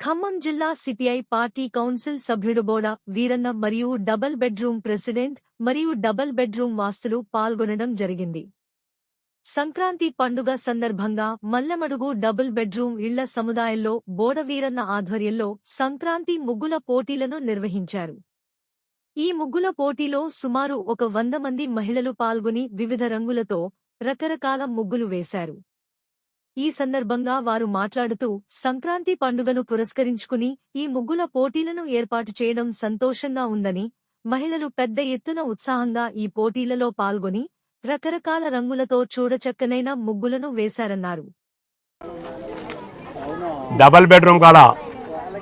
ఖమ్మం జిల్లా CPI party council సభ్యుడు బోడ వీరన్న మరియు డబల్ బెడ్రూమ్ ప్రెసిడెంట్ మరియు డబల్ బెడ్రూమ్ వాస్తులు పాల్గొనడం జరిగింది. సంక్రాంతి పండుగ సందర్భంగా మల్లమడుగు డబుల్ బెడ్రూమ్ ఇళ్ళ సముదాయంలో బోడ వీరన్న ఆధ్వర్యంలో సంక్రాంతి ముగ్గుల పోటీలను నిర్వహించారు. ఈ ముగ్గుల పోటీలో సుమారు ఒక వంద మంది మహిళలు పాల్గొని వివిధ రంగులతో రకరకాల ముగ్గులు వేశారు. ఈ సందర్భంగా వారు మాట్లాడుతూ సంక్రాంతి పండుగను పురస్కరించుకుని ఈ ముగ్గుల పోటీలను ఏర్పాటు చేయడం సంతోషంగా ఉందని మహిళలు పెద్ద ఎత్తున ఉత్సాహంగా ఈ పోటీలలో పాల్గొని రకరకాల రంగులతో చూడచక్కనైన ముగ్గులను వేశారన్నారు. డబల్ బెడ్రూమ్ కాడ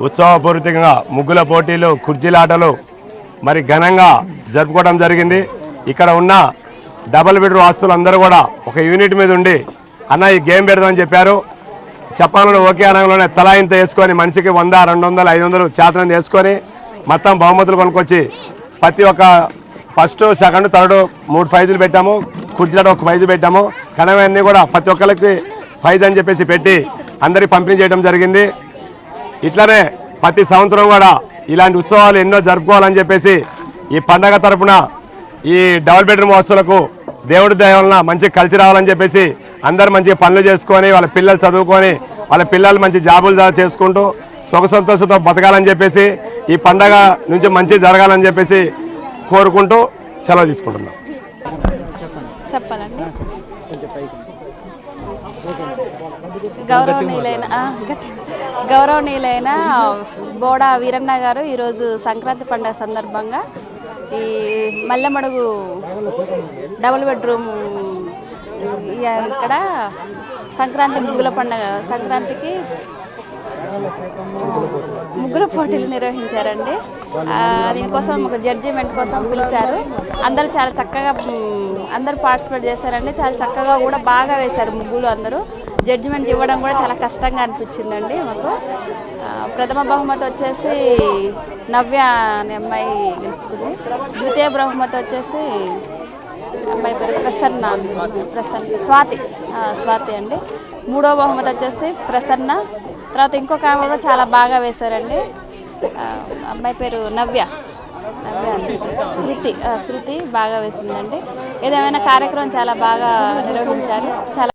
ఉత్సవపూరితంగా ముగ్గుల పోటీలు కుర్జీలాటలు మరి ఘనంగా జరుపుకోవడం జరిగింది. ఇక్కడ ఉన్న డబల్ బెడ్రూమ్ ఆస్తులు అందరూ కూడా ఒక యూనిట్ మీద ఉండి అన్న ఈ గేమ్ పెడదామని చెప్పారు. చెప్పాలని ఒకే అనంలోనే తలాయింత ఇంత వేసుకొని మనిషికి వంద రెండు వందలు ఐదు వందలు చేతనం వేసుకొని మొత్తం బహుమతులు కొనుక్కొచ్చి ప్రతి ఒక్క ఫస్ట్ సెకండ్ థర్డ్ మూడు ఫైజులు పెట్టాము. కుర్చీలాట ఒక ఫైజు పెట్టాము. కనవన్నీ కూడా ప్రతి ఒక్కరికి ఫైజ్ అని చెప్పేసి పెట్టి అందరికి పంపిణీ చేయడం జరిగింది. ఇట్లనే ప్రతి సంవత్సరం కూడా ఇలాంటి ఉత్సవాలు ఎన్నో జరుపుకోవాలని చెప్పేసి ఈ పండగ తరపున ఈ డబుల్ బెడ్రూమ్ వస్తువులకు దేవుడి దయ వలన మంచి కలిసి రావాలని చెప్పేసి అందరు మంచి పనులు చేసుకొని వాళ్ళ పిల్లలు చదువుకొని వాళ్ళ పిల్లలు మంచి జాబులు చేసుకుంటూ సుఖ సంతోషంతో బతకాలని చెప్పేసి ఈ పండగ నుంచి మంచి జరగాలని చెప్పేసి కోరుకుంటూ సెలవు తీసుకుంటున్నాం. చెప్పాలండి. గౌరవనీయులైన గౌరవనీయులైన బోడా వీరన్న గారు ఈరోజు సంక్రాంతి పండుగ సందర్భంగా ఈ మల్లెమడుగు డబుల్ బెడ్రూమ్ ఇక్కడ సంక్రాంతి ముగ్గుల పండుగ సంక్రాంతికి ముగ్గుల పోటీలు నిర్వహించారండి. దీనికోసం ఒక జడ్జిమెంట్ కోసం పిలిచారు. అందరూ చాలా చక్కగా అందరూ పార్టిసిపేట్ చేశారండి. చాలా చక్కగా కూడా బాగా వేశారు ముగ్గులు అందరూ. జడ్జిమెంట్ ఇవ్వడం కూడా చాలా కష్టంగా అనిపించిందండి మాకు. ప్రథమ బహుమతి వచ్చేసి నవ్య అనే అమ్మాయి గెలుచుకుంది. ద్వితీయ బహుమతి వచ్చేసి అమ్మాయి పేరు ప్రసన్న. ప్రసన్న. స్వాతి. స్వాతి అండి. మూడో బహుమతి వచ్చేసి ప్రసన్న. తర్వాత ఇంకొక ఆమె కూడా చాలా బాగా వేశారండి. అమ్మాయి పేరు నవ్య. నవ్య అండి. శృతి. శృతి బాగా వేసిందండి. ఏదేమైనా కార్యక్రమం చాలా బాగా నిర్వహించారు. చాలా